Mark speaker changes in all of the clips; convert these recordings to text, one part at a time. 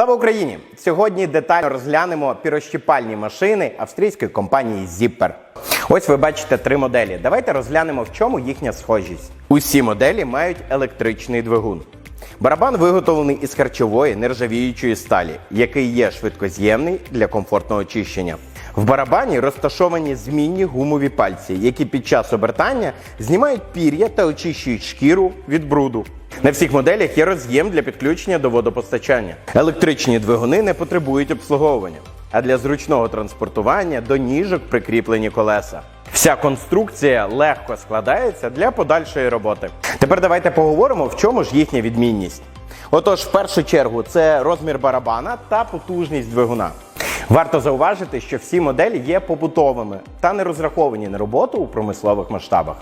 Speaker 1: Слава Україні! Сьогодні детально розглянемо пірощіпальні машини австрійської компанії Zipper. Ось ви бачите три моделі. Давайте розглянемо, в чому їхня схожість. Усі моделі мають електричний двигун. Барабан виготовлений із харчової нержавіючої сталі, який є швидкоз'ємний для комфортного очищення. В барабані розташовані змінні гумові пальці, які під час обертання знімають пір'я та очищують шкіру від бруду. На всіх моделях є роз'єм для підключення до водопостачання. Електричні двигуни не потребують обслуговування, а для зручного транспортування до ніжок прикріплені колеса. Вся конструкція легко складається для подальшої роботи. Тепер давайте поговоримо, в чому ж їхня відмінність. Отож, в першу чергу, це розмір барабана та потужність двигуна. Варто зауважити, що всі моделі є побутовими та не розраховані на роботу у промислових масштабах.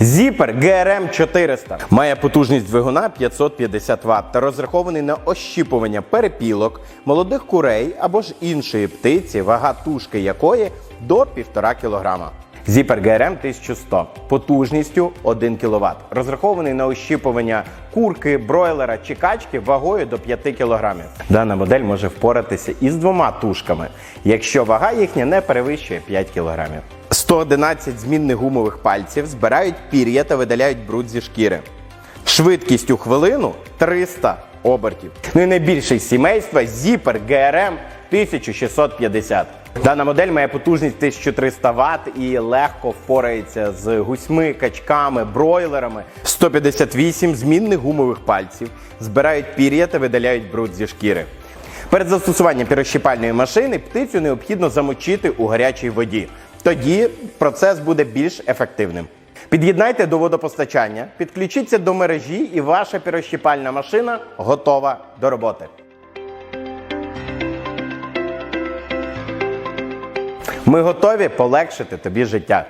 Speaker 1: Zipper GRM 400 має потужність двигуна 550 Вт та розрахований на ощіпування перепілок, молодих курей або ж іншої птиці, вага тушки якої до 1,5 кг. Zipper GRM 1100 потужністю 1 кВт, розрахований на ощіпування курки, бройлера чи качки вагою до 5 кг. Дана модель може впоратися із двома тушками, якщо вага їхня не перевищує 5 кг. 111 змінних гумових пальців збирають пір'я та видаляють бруд зі шкіри. Швидкість у хвилину 300 обертів. Ну і найбільший сімейства Zipper GRM 1650. Дана модель має потужність 1300 Вт і легко впорається з гусьми, качками, бройлерами. 158 змінних гумових пальців збирають пір'я та видаляють бруд зі шкіри. Перед застосуванням пірощипальної машини птицю необхідно замочити у гарячій воді. Тоді процес буде більш ефективним. Під'єднайте до водопостачання, підключіться до мережі, і ваша пірощипальна машина готова до роботи. Ми готові полегшити тобі життя.